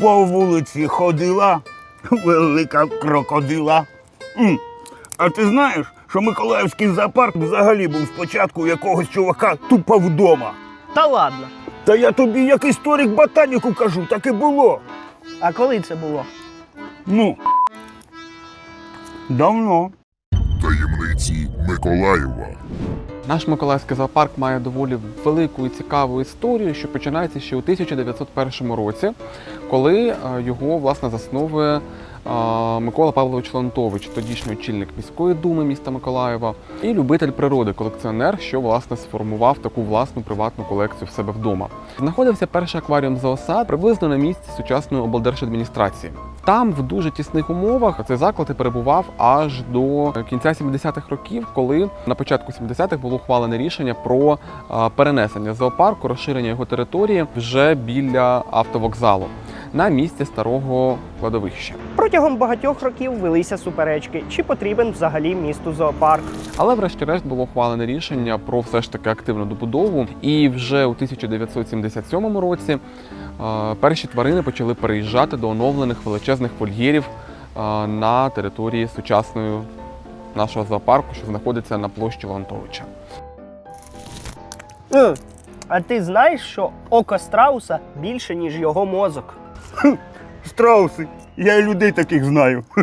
По вулиці ходила велика крокодила. М, А ти знаєш, що Миколаївський зоопарк взагалі був спочатку у якогось чувака тупо вдома. Та ладно. Та я тобі як історик ботаніку кажу, так і було. А коли це було? Ну. Давно. Таємниці Миколаєва. Наш Миколаївський зоопарк має доволі велику і цікаву історію, що починається ще у 1901 році, коли е, його власне засновує Микола Павлович Леонтович, тодішній очільник міської думи міста Миколаєва, і любитель природи, колекціонер, що власне сформував таку власну приватну колекцію в себе вдома. Знаходився перший акваріум зоосад приблизно на місці сучасної облдержадміністрації. Там в дуже тісних умовах цей заклад і перебував аж до кінця 70-х років, коли на початку 70-х було ухвалене рішення про перенесення зоопарку, розширення його території вже біля автовокзалу на місці старого кладовища. Протягом багатьох років велися суперечки, чи потрібен взагалі місту зоопарк. Але, врешті-решт, було ухвалене рішення про все ж таки активну добудову. І вже у 1977 році е, перші тварини почали переїжджати до оновлених величезних вольєрів е, на території сучасної нашого зоопарку, що знаходиться на площі Леонтовича. А ти знаєш, що око страуса більше, ніж його мозок? Страуси. Я і людей таких знаю.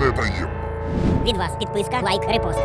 Не таємно. Від вас підписка, лайк, репост.